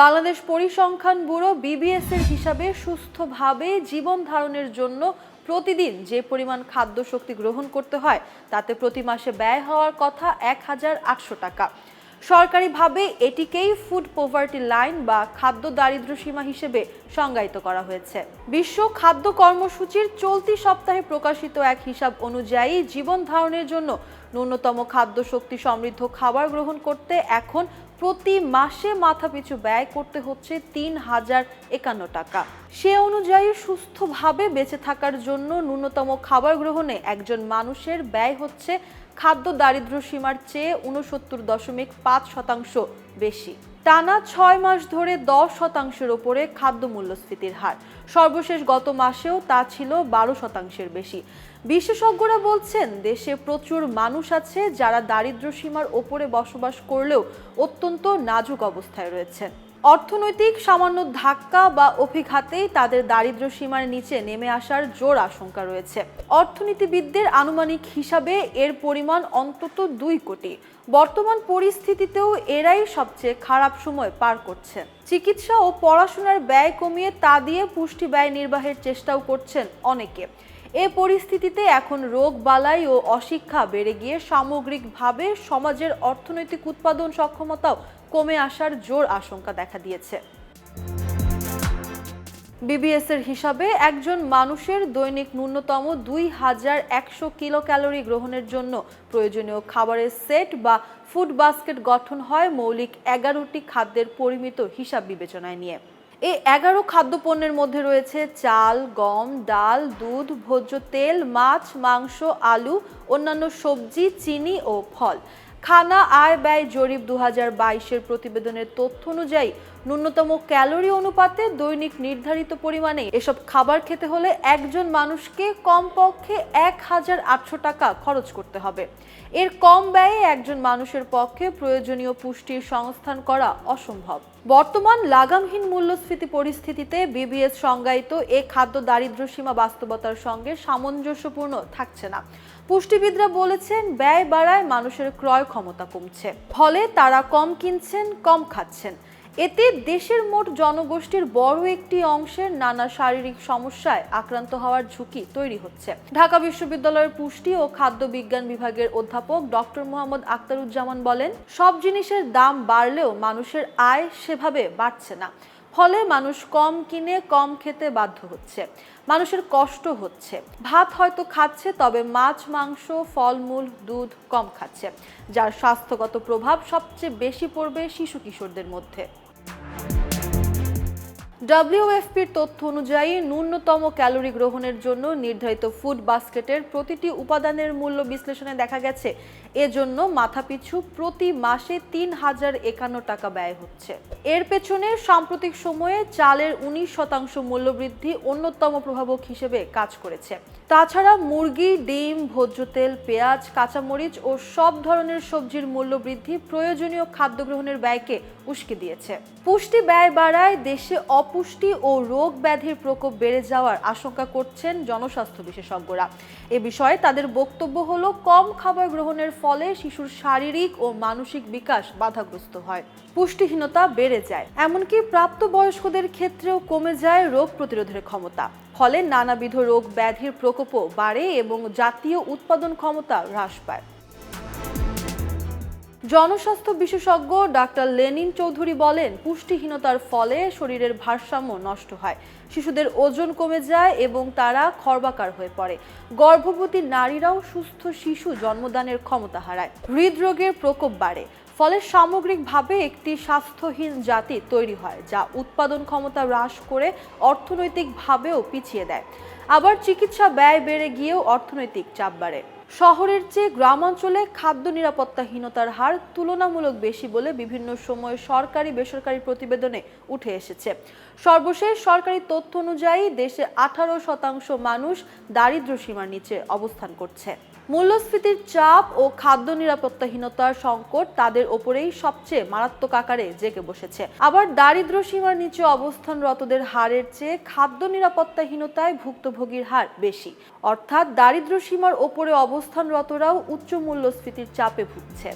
বাংলাদেশ পরিসংখ্যান bureau BBS এর হিসাবে সুস্থভাবে জীবন ধারণের জন্য প্রতিদিন যে পরিমাণ খাদ্য শক্তি গ্রহণ করতে হয়, তাতে প্রতি মাসে ব্যয় হওয়ার কথা এক হাজার আটশো টাকা। সরকারিভাবে এটিকেই ফুড পোভার্টি লাইন বা খাদ্য দারিদ্র্য সীমা হিসেবে সংজ্ঞায়িত করা হয়েছে। বিশ্ব খাদ্য কর্মসূচির চলতি সপ্তাহে প্রকাশিত এক হিসাব অনুযায়ী জীবন ধারণের জন্য ন্যূনতম খাদ্য শক্তি সমৃদ্ধ খাবার গ্রহণ করতে এখন প্রতি মাসে মাথাপিছু ব্যয় করতে হচ্ছে তিন হাজার একান্ন টাকা। সে অনুযায়ী সুস্থভাবে বেঁচে থাকার জন্য ন্যূনতম খাবার গ্রহণে একজন মানুষের ব্যয় হচ্ছে খাদ্য দারিদ্র্য সীমার চেয়ে উনসত্তর দশমিক পাঁচ শতাংশ বেশি। টানা ছয় মাস ধরে দশ শতাংশের ওপরে খাদ্য মূল্যস্ফীতির হার। সর্বশেষ গত মাসেও তা ছিল বারো শতাংশের বেশি। বিশেষজ্ঞরা বলছেন, দেশে প্রচুর মানুষ আছে যারা দারিদ্র সীমার ওপরে বসবাস করলেও অত্যন্ত নাজুক অবস্থায় রয়েছেন। অর্থনৈতিক সামান্য ধাক্কা বা অভিঘাতেই তাদের দারিদ্র্য সীমার নিচে নেমে আসার জোর আশঙ্কা রয়েছে। অর্থনীতিবিদদের আনুমানিক হিসাবে এর পরিমাণ অন্তত দুই কোটি। বর্তমান পরিস্থিতিতেও এরাই সবচেয়ে খারাপ সময় পার করছে। চিকিৎসা ও পড়াশোনার ব্যয় কমিয়ে তা দিয়ে পুষ্টি ব্যয় নির্বাহের চেষ্টাও করছেন অনেকে। এ পরিস্থিতিতে এখন রোগ বালাই ও অশিক্ষা বেড়ে গিয়ে সামগ্রিকভাবে সমাজের অর্থনৈতিক উৎপাদন সক্ষমতাও কমে আসার জোর আশঙ্কা দেখা দিয়েছে। বিবিএস এর হিসাবে একজন মানুষের দৈনিক ন্যূনতম দুই হাজার একশো কিলো ক্যালোরি গ্রহণের জন্য প্রয়োজনীয় খাবারের সেট বা ফুড বাস্কেট গঠন হয় মৌলিক এগারোটি খাদ্যের পরিমিত হিসাব বিবেচনায় নিয়ে। এই এগারো খাদ্যপণ্যের মধ্যে রয়েছে চাল, গম, ডাল, দুধ, ভোজ্য তেল, মাছ, মাংস, আলু, অন্যান্য সবজি, চিনি ও ফল। খানা আয় ব্যয় জরিপ দু হাজার বাইশের প্রতিবেদনের তথ্য অনুযায়ী ন্যূনতম ক্যালোরি অনুপাতে দৈনিক নির্ধারিত পরিমাণে এসব খাবার খেতে হলে একজন মানুষকে কমপক্ষে এক হাজার আটশো টাকা খরচ করতে হবে। এর কম ব্যয়ে একজন মানুষের পক্ষে প্রয়োজনীয় পুষ্টির সংস্থান করা অসম্ভব। বর্তমান লাগামহীন মূল্যস্ফীতি পরিস্থিতিতে বিবিএস সংজ্ঞায়িত এ খাদ্য দারিদ্র্য সীমা বাস্তবতার সঙ্গে সামঞ্জস্যপূর্ণ থাকছে না। পুষ্টিবিদরা বলেছেন, ব্যয় বাড়ায় মানুষের ক্রয় ক্ষমতা কমছে। ফলে তারা কম কিনছেন, কম খাচ্ছেন। এতে দেশের মোট জনগোষ্ঠীর বড় একটি অংশের নানা শারীরিক সমস্যায় আক্রান্ত হওয়ার ঝুঁকি তৈরি হচ্ছে। ঢাকা বিশ্ববিদ্যালয়ের পুষ্টি ও খাদ্য বিজ্ঞান বিভাগের অধ্যাপক ডক্টর মোহাম্মদ আক্তারুজ্জামান বলেন, সব জিনিসের দাম বাড়লেও মানুষের আয় সেভাবে বাড়ছে না। ফলে মানুষ কম কিনে কম খেতে বাধ্য হচ্ছে। মানুষের কষ্ট হচ্ছে। ভাত হয়তো খাচ্ছে, তবে মাছ, মাংস, ফলমূল, দুধ কম খাচ্ছে, যার স্বাস্থ্যগত প্রভাব সবচেয়ে বেশি পড়বে শিশু কিশোরদের মধ্যে। ডব্লিউএফপির তথ্য অনুযায়ী ন্যূনতম ক্যালোরি গ্রহণের জন্য নির্ধারিত ফুড বাস্কেটের প্রতিটি উপাদানের মূল্য বিশ্লেষণে দেখা গেছে। এজন্য মাথাপিছু প্রতি মাসে তিন হাজার একান্ন টাকা ব্যয় হচ্ছে। এর পেছনে সাম্প্রতিক সময়ে চালের উনিশ শতাংশ মূল্যবৃদ্ধি অন্যতম প্রভাবক হিসেবে কাজ করেছে। তাছাড়া মুরগি, ডিম, ভোজ্য তেল, পেঁয়াজ, কাঁচামরিচ ও সব ধরনের সবজির মূল্য বৃদ্ধি প্রয়োজনীয় খাদ্য গ্রহণের ব্যয়কে উস্কে দিয়েছে। পুষ্টি ব্যয় বাড়ায় দেশে অপুষ্টি ও রোগ ব্যাধির প্রকোপ বেড়ে যাওয়ার আশঙ্কা করছেন জনস্বাস্থ্য বিশেষজ্ঞরা। এ বিষয়ে তাদের বক্তব্য হলো, কম খাবার গ্রহণের ফলে শিশুর শারীরিক ও মানসিক বিকাশ বাধাগ্রস্ত হয়। পুষ্টিহীনতা বেড়ে যায়, এমনকি প্রাপ্তবয়স্কদের ক্ষেত্রেও কমে যায় রোগ প্রতিরোধের ক্ষমতা। ফলে নানাবিধ রোগ ব্যাধির প্রকোপও বাড়ে এবং জাতীয় উৎপাদন ক্ষমতা হ্রাস পায়। জনস্বাস্থ্য বিশেষজ্ঞ ডাক্তার লেনিন চৌধুরী বলেন, পুষ্টিহীনতার ফলে শরীরের ভারসাম্য নষ্ট হয়। শিশুদের ওজন কমে যায় এবং তারা খর্বাকার হয়ে পড়ে। গর্ভবতী নারীরাও সুস্থ শিশু জন্মদানের ক্ষমতা হারায়। হৃদরোগের প্রকোপ বাড়ে। ফলে সামগ্রিকভাবে একটি স্বাস্থ্যহীন জাতি তৈরি হয়, যা উৎপাদন ক্ষমতা হ্রাস করে অর্থনৈতিকভাবেও পিছিয়ে দেয়। আবার চিকিৎসা ব্যয় বেড়ে গিয়েও অর্থনৈতিক চাপ বাড়ে। শহরের চেয়ে গ্রামাঞ্চলে খাদ্য নিরাপত্তাহীনতার হার তুলনামূলক বেশি বলে বিভিন্ন সময়ে সরকারি বেসরকারি প্রতিবেদনে উঠে এসেছে। সর্বশেষ সরকারি তথ্য অনুযায়ী দেশে আঠারো শতাংশ মানুষ দারিদ্র্য সীমার নিচে অবস্থান করছে। মূল্যস্ফীতির চাপ ও খাদ্য নিরাপত্তাহীনতার সংকট তাদের ওপরেই সবচেয়ে মারাত্মক আকারে জেগে বসেছে। আবার দারিদ্র্য সীমার নিচে অবস্থানরতদের হারের চেয়ে খাদ্য নিরাপত্তাহীনতায় ভুক্তভোগীর হার বেশি। অর্থাৎ দারিদ্র্য সীমার ওপরে অবস্থানরতরাও উচ্চ মূল্যস্ফীতির চাপে ভুগছে।